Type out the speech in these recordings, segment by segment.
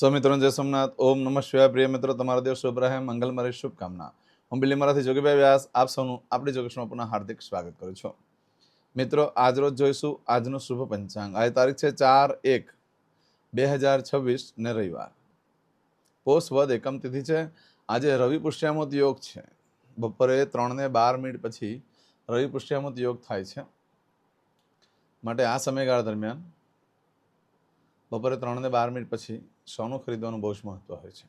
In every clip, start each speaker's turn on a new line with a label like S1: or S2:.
S1: સો મિત્રો જય સોમનાથ. ઓમ નમઃ શિવાય. પ્રિય મિત્રો, તમારા દિવસ શુભ રહે. મંગલમય રહે શુભકામના. હું બિલીમરાથી જોગીભાઈ વ્યાસ. આપ સૌનું આપણી જોગેશમાં પુનઃ હાર્દિક સ્વાગત કરું છું. મિત્રો આજરોજ જોઈશું આજનું શુભ પંચાંગ. આજે તારીખ છે ચાર એક બે હજાર છવ્વીસ ને રવિવાર. પોષ વદ એકમ તિથિ છે. આજે રવિ પુષ્યામૃત યોગ છે. બપોરે ત્રણને બાર મિનિટ પછી રવિ પુષ્યામૃત યોગ થાય છે. માટે આ સમયગાળા દરમિયાન બપોરે ત્રણને બાર મિનિટ પછી સોનું ખરીદવાનું બહુ જ મહત્વ હોય છે.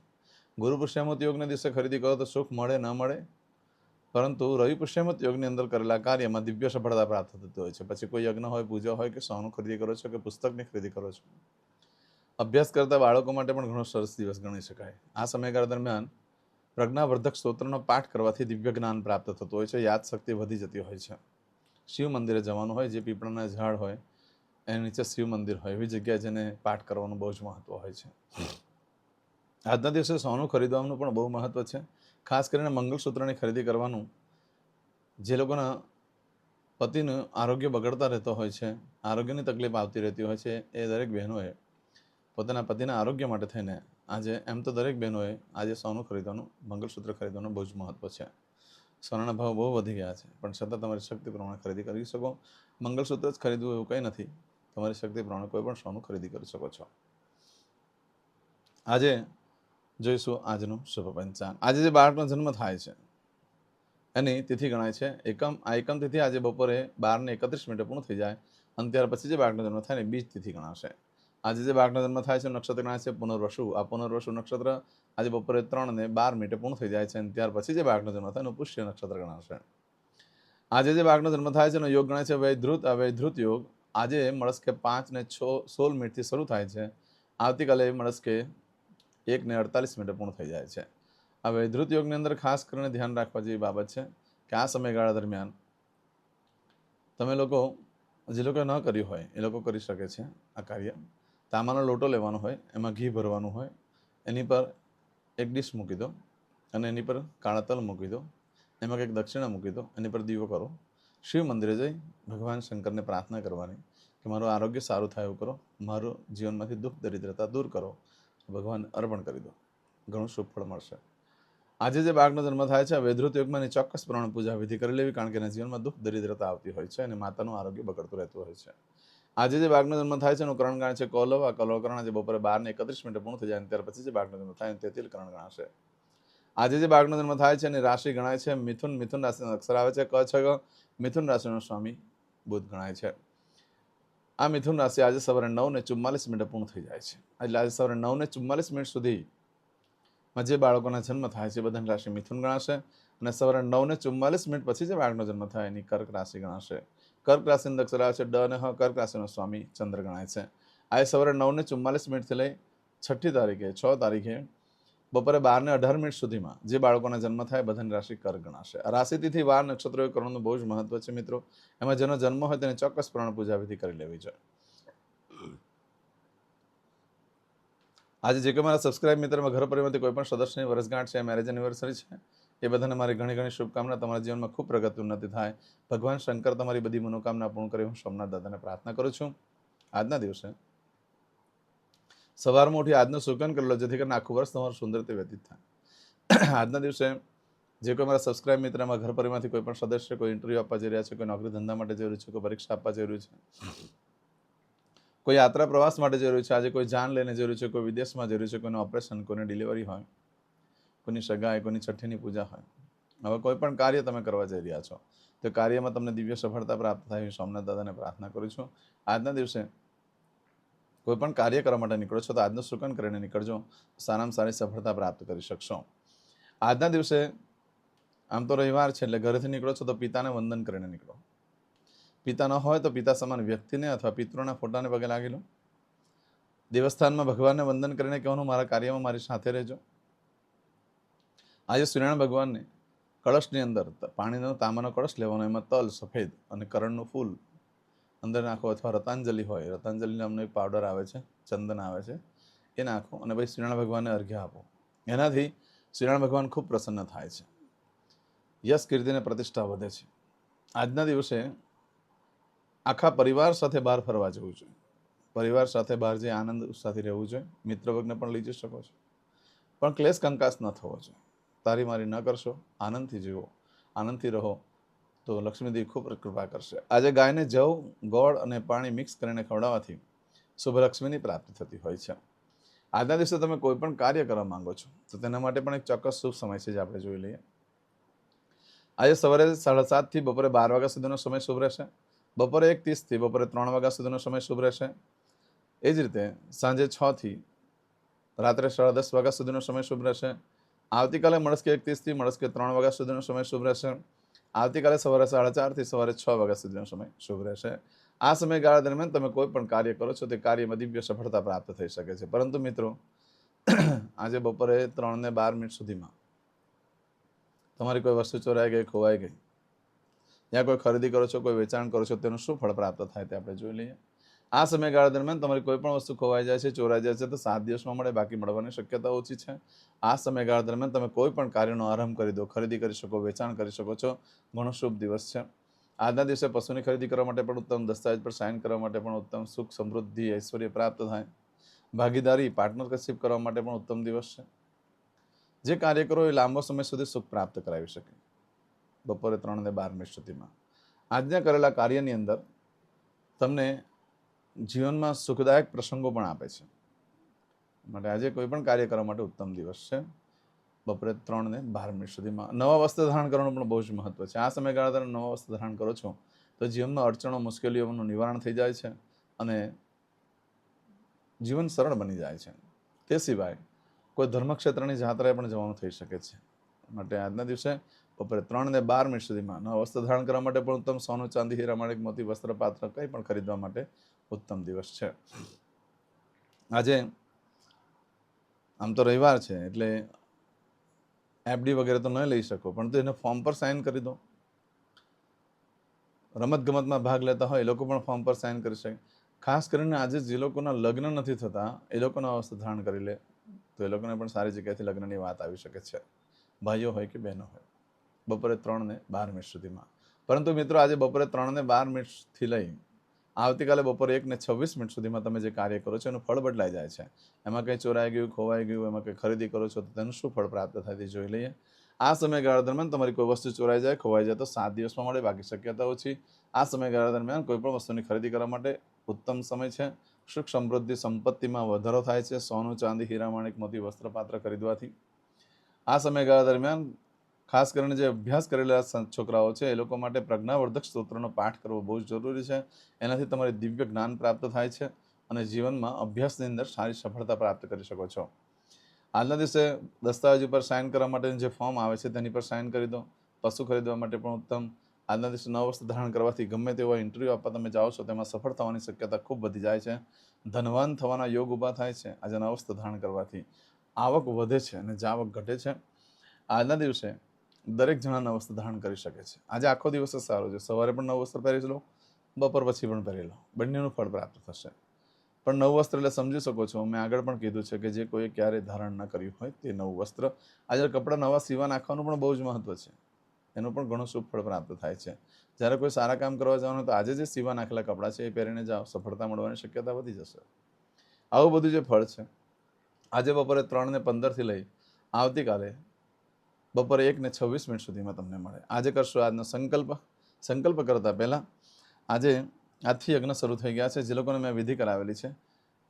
S1: ગુરુ પુષ્યમત યોગના દિવસે ખરીદી કરો તો સુખ મળે, ન મળે. પરંતુ રવિ પુષ્યમત યોગની અંદર કરેલા કાર્યમાં દિવ્ય સફળતા પ્રાપ્ત થતી હોય છે. પછી કોઈ યજ્ઞ હોય, પૂજા હોય કે સોનું ખરીદી કરો છો કે પુસ્તકની ખરીદી કરો છો? અભ્યાસ કરતા બાળકો માટે પણ ઘણો સરસ દિવસ ગણી શકાય. આ સમયગાળા દરમિયાન પ્રજ્ઞાવર્ધક સ્તોત્રનો પાઠ કરવાથી દિવ્ય જ્ઞાન પ્રાપ્ત થતું હોય છે યાદ શક્તિ વધી જતી હોય છે. શિવ મંદિરે જવાનું હોય, જે પીપળાના ઝાડ હોય એની નીચે શિવ મંદિર હોય, એવી જગ્યાએ જેને પાઠ કરવાનું બહુ જ મહત્વ હોય છે. આજના દિવસે સોનું ખરીદવાનું પણ બહુ મહત્વ છે. ખાસ કરીને મંગળસૂત્રની ખરીદી કરવાનું, જે લોકોના પતિનું આરોગ્ય બગડતા રહેતો હોય છે, આરોગ્યની તકલીફ આવતી રહેતી હોય છે, એ દરેક બહેનોએ પોતાના પતિના આરોગ્ય માટે થઈને આજે એમ તો દરેક બહેનોએ આજે સોનું ખરીદવાનું, મંગળસૂત્ર ખરીદવાનું બહુ જ મહત્વ છે. સોનાના ભાવ બહુ વધી ગયા છે, પણ છતાં તમારી શક્તિ પ્રમાણે ખરીદી કરી શકો. મંગળસૂત્ર જ ખરીદવું એવું કંઈ નથી. તમારી શક્તિ પ્રમાણે કોઈ પણ સોનું ખરીદી કરી શકો છો. આજે જોઈશું આજનું શુભ પંચાંગ. આજે જે બાળકનો જન્મ થાય છે, એની તિથિ ગણાય છે એકમ. આ એકમ તિથિ આજે બપોરે બાર ને એકત્રીસ મિનિટે પૂર્ણ થઈ જાય અને ત્યાર પછી જે બાળકનો જન્મ થાય ને બીજ તિથિ ગણાશે. આજે જે બાળકનો જન્મ થાય છે નક્ષત્ર ગણાય છે પુનર્વસુ. આ પુનર્વસુ નક્ષત્ર આજે બપોરે ત્રણ ને બાર મિનિટે પૂર્ણ થઈ જાય છે અને ત્યાર પછી જે બાળકનો જન્મ થાય એનું પુષ્ય નક્ષત્ર ગણાશે. આજે જે બાળકનો જન્મ થાય છે, એનો યોગ ગણાય છે વૈધૃત આ વૈધૃત યોગ આજે મળસ્કે પાંચ ને છ સોળ મિનિટથી શરૂ થાય છે. આવતીકાલે મળસ્કે એક ને અડતાલીસ મિનિટે પૂર્ણ થઈ જાય છે. હવે ધૃત યોગની અંદર ખાસ કરીને ધ્યાન રાખવા જેવી બાબત છે કે આ સમયગાળા દરમિયાન તમે લોકો, જે લોકોએ ન કર્યું હોય એ લોકો કરી શકે છે આ કાર્ય. તાંબાનો લોટો લેવાનો હોય, એમાં ઘી ભરવાનું હોય, એની પર એક ડીશ મૂકી દો અને એની પર કાળા તલ મૂકી દો, એમાં કંઈક દક્ષિણા મૂકી દો, એની પર દીવો કરો. શિવ મંદિરે જઈ ભગવાન શંકરને પ્રાર્થના કરવાની કે મારું આરોગ્ય સારું થાય એવું કરો, મારું જીવનમાંથી દુઃખ, દરિદ્રતા દૂર કરો ભગવાન અર્પણ કરી દો. ઘણું શુભ ફળ મળશે. આજે જે બાળકનો જન્મ થાય છે વૈધૃત યોગમાં એની ચોક્કસ પ્રમાણે પૂજા વિધિ કરી લેવી, કારણ કે એના જીવનમાં દુઃખ, દરિદ્રતા આવતી હોય છે અને માતાનું આરોગ્ય બગડતું રહેતું હોય છે. આજે જે બાળકનો જન્મ થાય છે, એનું કરણ ગણાય છે કોલવ, આ કોલવ કરણ આજે બપોરે બારને એકત્રીસ મિનિટે પૂર્ણ થઈ જાય ત્યાર પછી જે બાળકનો જન્મ થાય તે તિલ કરણ ગણાશે. આજે જે બાળકનો જન્મ થાય છે એની રાશિ ગણાય છે, મિથુન મિથુન રાશિનો અક્ષર આવે છે, ક છ ગ, મિથુન રાશિનો સ્વામી બુધ ગણાય છે. આ મિથુન રાશિ આજે સવારે નવ ને ચુમ્માલીસ મિનિટે પૂર્ણ થઈ જાય છે. એટલે આજે સવારે નવ ને ચુમ્માલીસ મિનિટ સુધીમાં જે બાળકોના જન્મ થાય છે બધાની રાશિ મિથુન ગણાશે અને સવારે નવ ને ચુમ્માલીસ મિનિટ પછી જે બાળકનો જન્મ થાય એની કર્ક રાશિ ગણાશે. કર્ક રાશિનો અક્ષર આવે છે, ડ અને હ, કર્ક રાશિનો સ્વામી ચંદ્ર ગણાય છે. આજે સવારે નવ ને ચુમ્માલીસ મિનિટથી લઈ છઠ્ઠી તારીખે, છ તારીખે બપોરે બાર ને અઢાર મિનિટ સુધીમાં જે બાળકોના જન્મ થાય બધાની રાશિ કર ગણાશે. રાશિતિથી વાર નક્ષત્રો કરવાનું બહુ જ મહત્વ છે મિત્રો. એમાં જેનો જન્મ હોય તેને ચોક્કસ પ્રાણ પૂજાવિધિ કરી લેવી જોઈએ. આજે જે કોઈ મારા સબસ્ક્રાઇબ મિત્રમાં ઘર પરિવારથી કોઈ પણ સદસ્યની વર્ષગાંઠ છે મેરેજ એનિવર્સરી છે, એ બધાને મારી ઘણી ઘણી શુભકામના. તમારા જીવનમાં ખૂબ પ્રગતિ ઉન્નતિ થાય. ભગવાન શંકર તમારી બધી મનોકામના પૂર્ણ કરી. હું સોમનાથ દાદાને પ્રાર્થના કરું છું. આજના દિવસે સવારમાં ઉઠી આજનું સુકન કરી લો, જેથી કરીને આખું વર્ષ તમારું સુંદર વ્યતીત થાય. આજના દિવસે જે કોઈ મારા સબસ્ક્રાઇબ મિત્રમાં ઘર પરિવારમાંથી કોઈ પણ સદસ્ય કોઈ ઇન્ટરવ્યૂ આપવા જઈ રહ્યા છે, કોઈ નોકરી ધંધા માટે જઈ છે, કોઈ પરીક્ષા આપવા રહ્યું છે, કોઈ યાત્રા પ્રવાસ માટે રહ્યું છે, આજે કોઈ જાન લઈને રહ્યું છે, કોઈ વિદેશમાં જઈ છે, કોઈનું ઓપરેશન કોઈની ડિલિવરી હોય, કોઈની સગાઈ, કોઈની છઠ્ઠીની પૂજા હોય. હવે કોઈ પણ કાર્ય તમે કરવા જઈ રહ્યા છો, તો કાર્યમાં તમને દિવ્ય સફળતા પ્રાપ્ત થાય. સોમનાથ દાદાને પ્રાર્થના કરું છું. આજના દિવસે કોઈ પણ કાર્ય કરવા માટે નીકળો છો તો આજનું સુકન કરીને નીકળજો. સારામાં સારી સફળતા પ્રાપ્ત કરી શકશો. આજના દિવસે આમ તો રવિવાર છે એટલે ઘરેથી નીકળો છો તો પિતાને વંદન કરીને નીકળો. પિતા ન હોય તો પિતા સમાન વ્યક્તિને અથવા પિતૃના ફોટાને પગે લાગી લો. દેવસ્થાનમાં ભગવાનને વંદન કરીને કહેવાનું મારા કાર્યમાં મારી સાથે રહેજો. આજે સૂર્યનારાયણ ભગવાનને કળશની અંદર પાણીનો, તાંબાનો કળશ લેવાનો એમાં તલ, સફેદ અને કરણનું ફૂલ અંદર નાખો અથવા રતાંજલિ હોય રતાંજલિ નામનો એક પાવડર આવે છે, ચંદન આવે છે, એ નાખો અને પછી શ્રીરાણ ભગવાનને અર્ઘ્ય આપો. એનાથી શ્રીરાણ ભગવાન ખૂબ પ્રસન્ન થાય છે. યશ કીર્તિને પ્રતિષ્ઠા વધે છે. આજના દિવસે આખા પરિવાર સાથે બહાર ફરવા જવું જોઈએ. પરિવાર સાથે બહાર જઈ આનંદ, ઉત્સાહથી રહેવું જોઈએ. મિત્ર વર્ગને પણ લઈ જઈ શકો છો. પણ ક્લેશ કંકાસ ન થવો જોઈએ. તારી મારી ન કરશો. આનંદથી જીવો. આનંદથી રહો. તો લક્ષ્મીદેવી ખૂબ કૃપા કરશે. આજે ગાયને જવ, ગોળ અને પાણી મિક્સ કરીને ખવડાવવાથી શુભ લક્ષ્મીની પ્રાપ્તિ થતી હોય છે. આજના દિવસે તમે કોઈ પણ કાર્ય કરવા માંગો છો, તો તેના માટે પણ એક ચોક્કસ શુભ સમય છે જે આપણે જોઈ લઈએ. આજે સવારે સાડા સાતથી બપોરે બાર વાગ્યા સુધીનો સમય શુભ રહેશે. બપોરે એક ત્રીસથી બપોરે ત્રણ વાગ્યા સુધીનો સમય શુભ રહેશે. એ જ રીતે સાંજે છથી રાત્રે સાડા દસ વાગ્યા સુધીનો સમય શુભ રહેશે. આવતીકાલે મળસ્કે એક ત્રીસથી મળસ્કે ત્રણ વાગ્યા સુધીનો સમય શુભ રહેશે. આવતીકાલે સવારે સાડા ચારથી સવારે છ વાગ્યા સુધીનો સમય શુભ રહેશે. આ સમયગાળા દરમિયાન તમે કોઈ પણ કાર્ય કરો છો તે કાર્યમાં દિવ્ય સફળતા પ્રાપ્ત થઈ શકે છે. પરંતુ મિત્રો, આજે બપોરે ત્રણ ને બાર મિનિટ સુધીમાં તમારી કોઈ વસ્તુ ચોરાઈ ગઈ, ખોવાઈ ગઈ, યા કોઈ ખરીદી કરો છો, કોઈ વેચાણ કરો છો, તેનું શું ફળ પ્રાપ્ત થાય તે આપણે જોઈ લઈએ. આ સમયગાળા દરમિયાન તમારી કોઈ પણ વસ્તુ ખોવાઈ જાય છે, ચોરાઈ જાય છે, તો સાત દિવસમાં મળે, બાકી મળવાની શક્યતા ઓછી છે. આ સમયગાળા દરમિયાન તમે કોઈ પણ કાર્યનો આરંભ કરી દો, ખરીદી કરી શકો, વેચાણ કરી શકો છો. ઘણો શુભ દિવસ છે. આજના દિવસે પશુની ખરીદી કરવા માટે પણ ઉત્તમ દસ્તાવેજ પર સાઇન કરવા માટે પણ ઉત્તમ સુખ, સમૃદ્ધિ, ઐશ્વર્ય પ્રાપ્ત થાય. ભાગીદારી પાર્ટનરશીપ કરવા માટે પણ ઉત્તમ દિવસ છે. જે કાર્ય કરો એ લાંબો સમય સુધી સુખ પ્રાપ્ત કરાવી શકે. બપોરે ત્રણ ને બાર મિનિટ સુધીમાં. આજના કરેલા કાર્યની અંદર તમને જીવનમાં સુખદાયક પ્રસંગો પણ આપે છે. માટે આજે કોઈ પણ કાર્ય કરવા માટે ઉત્તમ દિવસ છે. બપોરે ત્રણ ને બાર મિનિટ સુધીમાં. નવા વસ્ત્ર ધારણ કરવાનું પણ બહુ જ મહત્વ છે. આ સમયગાળા તમે નવા વસ્ત્ર ધારણ કરો છો, તો જીવનમાં અડચણો, મુશ્કેલીઓનું નિવારણ થઈ જાય છે અને જીવન સરળ બની જાય છે. તે સિવાય કોઈ ધર્મક્ષેત્રની જાત્રાએ પણ જવાનું થઈ શકે છે. માટે આજના દિવસે બપોરે ત્રણ ને બાર મિનિટ સુધીમાં નવા વસ્ત્ર ધારણ કરવા માટે પણ ઉત્તમ સોનું, ચાંદી, હીરા, માણેક, મોતી, વસ્ત્ર, પાત્ર કંઈ પણ ખરીદવા માટે ઉત્તમ દિવસ છે. આજે આમ તો રવિવાર છે, એટલે એફડી વગેરે તો ન લઈ શકો, પણ તો એને ફોર્મ પર સાઇન કરી દો. રમત ગમતમાં ભાગ લેતા હોય એ લોકો પણ ફોર્મ પર સાઇન કરી શકે. ખાસ કરીને આજે જે લોકોના લગ્ન નથી થતા, એ લોકોના અવસ્થા ધારણ કરી લે, તો એ લોકોને પણ સારી જગ્યાએથી લગ્નની વાત આવી શકે છે. ભાઈઓ હોય કે બહેનો હોય. બપોરે ત્રણ ને બાર મિનિટ સુધીમાં. પરંતુ મિત્રો, આજે બપોરે ત્રણ ને બાર મિનિટથી લઈ આવતીકાલે બપોરે એક ને છવ્વીસ મિનિટ સુધીમાં તમે જે કાર્ય કરો છો એનું ફળ બદલાઈ જાય છે. એમાં કંઈ ચોરાઈ ગયું, ખોવાઈ ગયું, એમાં કંઈ ખરીદી કરો છો, તો તેનું શું ફળ પ્રાપ્ત થાય તે જોઈ લઈએ. આ સમયગાળા દરમિયાન તમારી કોઈ વસ્તુ ચોરાઈ જાય, ખોવાઈ જાય તો સાત દિવસમાં મળે, બાકી શક્યતા ઓછી. આ સમયગાળા દરમિયાન કોઈ પણ વસ્તુની ખરીદી કરવા માટે ઉત્તમ સમય છે. સુખ સમૃદ્ધિ સંપત્તિમાં વધારો થાય છે. સોનું, ચાંદી, હીરા, માણિક, મોતી વસ્ત્રપાત્ર ખરીદવાથી. આ સમયગાળા દરમિયાન ખાસ કરીને જે અભ્યાસ કરેલા છોકરાઓ છે, એ લોકો માટે પ્રજ્ઞાવર્ધક સ્તોત્રનો પાઠ કરવો બહુ જ જરૂરી છે. એનાથી તમારે દિવ્ય જ્ઞાન પ્રાપ્ત થાય છે અને જીવનમાં અભ્યાસની અંદર સારી સફળતા પ્રાપ્ત કરી શકો છો. આજના દિવસે દસ્તાવેજ ઉપર સાઇન કરવા માટેનું જે ફોર્મ આવે છે, તેની પર સાઇન કરી દો. પશુ ખરીદવા માટે પણ ઉત્તમ. આજના દિવસે નવ વસ્તુ ધારણ કરવાથી ગમે તેવા ઇન્ટરવ્યૂ આપવા તમે જાઓ છો, તેમાં સફળ થવાની શક્યતા ખૂબ વધી જાય છે. ધનવાન થવાના યોગ ઊભા થાય છે, આજે નવ વસ્તુ ધારણ કરવાથી. આવક વધે છે અને જાવક ઘટે છે. આજના દિવસે દરેક જણા નવ વસ્ત્ર ધારણ કરી શકે છે. આજે આખો દિવસ સારો છે. સવારે પણ નવ વસ્ત્ર પહેરી લો, બપોર પછી પણ પહેરી લો. બંનેનું ફળ પ્રાપ્ત થશે. પણ નવ વસ્ત્ર એટલે સમજી શકો છો, મેં આગળ પણ કીધું છે કે જે કોઈએ ક્યારેય ધારણ ન કર્યું હોય તે નવું વસ્ત્ર. આજે કપડાં નવા સીવા નાખવાનું પણ બહુ જ મહત્વ છે. એનું પણ ઘણું શુભ ફળ પ્રાપ્ત થાય છે. જ્યારે કોઈ સારા કામ કરવા જવાનું તો આજે જે સીવા નાખેલા કપડાં છે એ પહેરીને જાઓ. સફળતા મળવાની શક્યતા વધી જશે. આવું બધું જે ફળ છે, આજે બપોરે ત્રણ ને પંદરથી લઈ આવતીકાલે બપોરે એક ને છવ્વીસ મિનિટ સુધીમાં તમને મળે. આજે કરશો આજનો સંકલ્પ. સંકલ્પ કરતા પહેલાં આજે આજથી યજ્ઞ શરૂ થઈ ગયા છે. જે લોકોને મેં વિધિ કરાવેલી છે,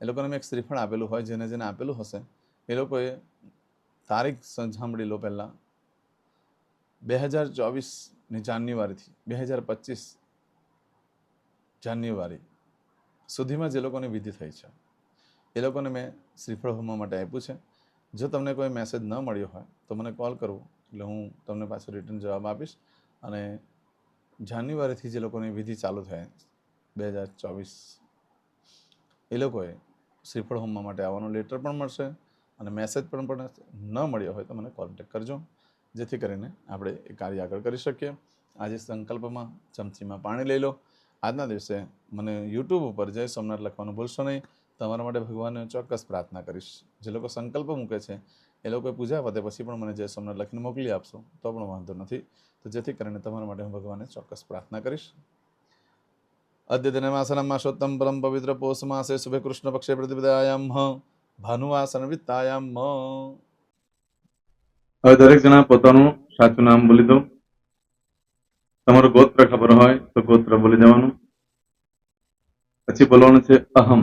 S1: એ લોકોને મેં એક શ્રીફળ આપેલું હોય, જેને જેને આપેલું હશે, એ લોકોએ તારીખ સાંભળી લો પહેલાં. બે હજાર ચોવીસની જાન્યુઆરીથી, બે હજાર પચીસ જાન્યુઆરી સુધીમાં જે લોકોની વિધિ થઈ છે, એ લોકોને મેં શ્રીફળ હોમવા માટે આપ્યું છે. જો તમને કોઈ મેસેજ ન મળ્યો હોય, તો મને કોલ કરવો એટલે હું તમને પાછો રિટર્ન જવાબ આપીશ. અને જાન્યુઆરીથી જે લોકોની વિધિ ચાલુ થાય, બે હજાર ચોવીસ, એ લોકોએ શ્રીફળ હોમવા માટે આવવાનો લેટર પણ મળશે અને મેસેજ પણ પણ ન મળ્યો હોય તો મને કોન્ટેક કરજો. જેથી કરીને આપણે એ કાર્ય આગળ કરી શકીએ. આજે સંકલ્પમાં ચમચીમાં પાણી લઈ લો. આજના દિવસે મને યુટ્યુબ ઉપર જય સોમનાથ લખવાનું ભૂલશો નહીં. તમારા માટે ભગવાનને ચોક્કસ પ્રાર્થના કરીશ. જે લોકો સંકલ્પ મૂકે છે, એ લોકોએ પૂજા વધે પછી પણ મને જય સોમનાથ લખીને મોકલી આપશો, તો પણ વાંધો નથી. તો જેથી કરીને તમારા માટે હું ભગવાનને ચોક્કસ પ્રાર્થના કરીશ. અદ્યતનમાસનમ માસોત્તમ પરમ પવિત્ર પોષ માસે શુભે કૃષ્ણ પક્ષે પ્રતિપદાયામ ભાનુવાસન વિત્તાયામ
S2: હવે દરેક જણા પોતાનું સાચું નામ બોલી દો. તમારું ગોત્ર ખબર હોય તો ગોત્ર બોલી દેવાનું. પછી બોલવાનું છે અહમ.